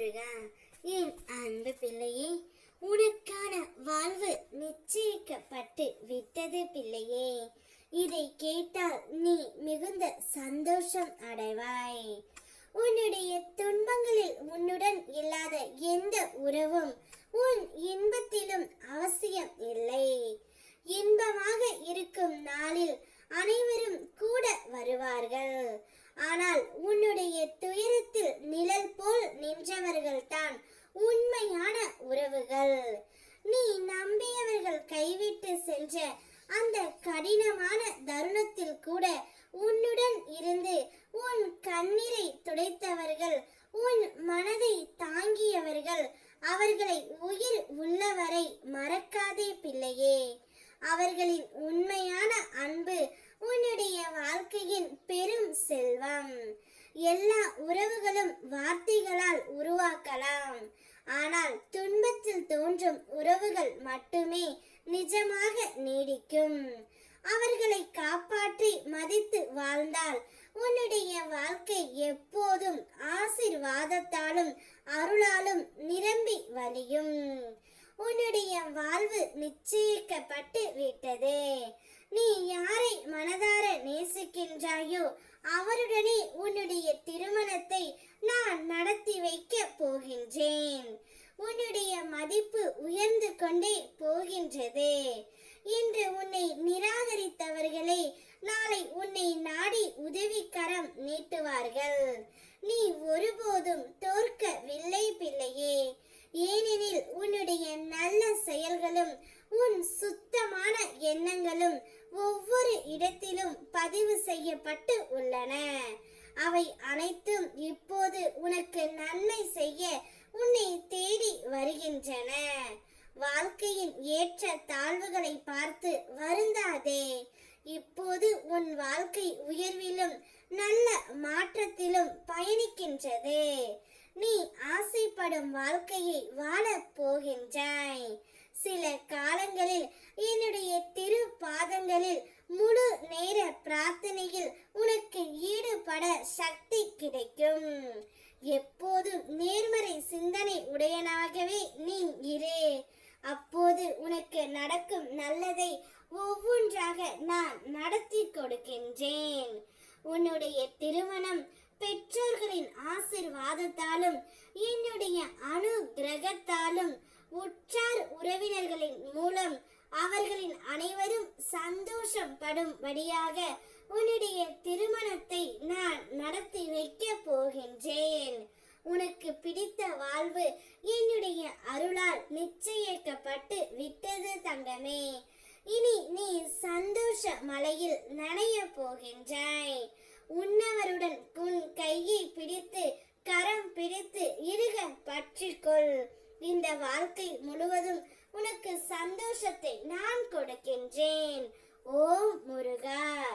முருகா என் அன்பு பிள்ளையே உனக்கான வாழ்வு நிச்சயிக்கப்பட்டு விட்டது பிள்ளையே. இதை கேட்டால் நீ மிகுந்த சந்தோஷம் அடைவாய். உன்னுடைய துன்பங்களில் உன்னுடன் இல்லாத எந்த உறவும் உன் இன்பத்திலும் அவசியம் இல்லை. இன்பமாக இருக்கும் நாளில் அனைவரும் கூட வருவார்கள். ஆனால் உன்னுடைய துயரத்தில் நிழல் போல் நின்றவர்கள்தான் உண்மையான உறவுகள். நீ நம்பியவர்கள் கைவிட்டு சென்ற அந்த கடினமான தருணத்தில் கூட உன்னுடன் இருந்து உன் கண்ணீரை துடைத்தவர்கள் உன் மனதை தாங்கியவர்கள் அவர்களை உயிர் உள்ளவரை மறக்காதே பிள்ளையே. அவர்களின் உண்மையான அன்பு உன்னுடைய வாழ்க்கையின் பெரும் செல்வம். எல்லா உறவுகளும் வார்த்தைகளால் உருவாக்கலாம். ஆனால் துன்பத்தில் தோன்றும் உறவுகள் மட்டுமே நிஜமாக நீடிக்கும். அவர்களை காப்பாற்றி மதித்து வாழ்ந்தால் உன்னுடைய வாழ்க்கை எப்போதும் ஆசிர்வாதத்தாலும் அருளாலும் நிரம்பி வழியும். உன்னுடைய வாழ்வு நிச்சயிக்கப்பட்டு விட்டது. நீ யார் நேசிக்கின்றாயோ அவருடனே உன்னுடைய திருமணத்தை நான் நடத்தி வைக்க போகின்றேன். உன்னுடைய மதிப்பு உயர்ந்து கொண்டே போகின்றது. இன்று உன்னை நிராகரித்தவர்களே நாளை உன்னை நாடி உதவிக்கரம் நீட்டுவார்கள். நீ ஒருபோதும் தோற்கவில்லை பிள்ளையே. ஏனெனில் உன்னுடைய நல்ல செயல்களும் உன் சுத்தமான எண்ணங்களும் பதிவு செய்யப்பட்டு உள்ளன. அவை அனைத்தும் இப்போது உனக்கு நன்மை செய்ய உன்னை தேடி வருகின்றன. வாழ்க்கையின் ஏற்ற தாழ்வுகளை பார்த்து வருந்தாதே. இப்போது உன் வாழ்க்கை உயர்விலும் நல்ல மாற்றத்திலும் பயணிக்கின்றது. நீ ஆசைப்படும் வாழ்க்கையை வாழப் போகின்றாய். சில காலங்களில் ஈடுபட சக்தி கிடைக்கும். எப்போதும் நேர்மறை சிந்தனை உடையனாகவே நீ இரு. அப்போது உனக்கு நடக்கும் நல்லதை ஒவ்வொன்றாக நான் நடத்தி கொடுக்கின்றேன். உன்னுடைய திருமணம் பெற்றோர்களின் ஆசிர்வாதத்தாலும் என்னுடைய அனுகிரகத்தாலும் உற்றார் உறவினர்களின் மூலம் அவர்களின் அனைவரும் சந்தோஷம் படும்படியாக உன்னுடைய திருமணத்தை நான் நடத்தி வைக்க போகின்றேன். உனக்கு பிடித்த வாழ்வு என்னுடைய அருளால் நிச்சயிக்கப்பட்டு விட்டது தங்கமே. இனி நீ சந்தோஷ மலையில் நனைய போகின்றாய். உன்னவருடன் உன் கையை பிடித்து கரம் பிடித்து இருக பற்றிக்கொள். இந்த வாழ்க்கை முழுவதும் சந்தோஷத்தை நான் கொடுக்கின்றேன். ஓம் முருகா.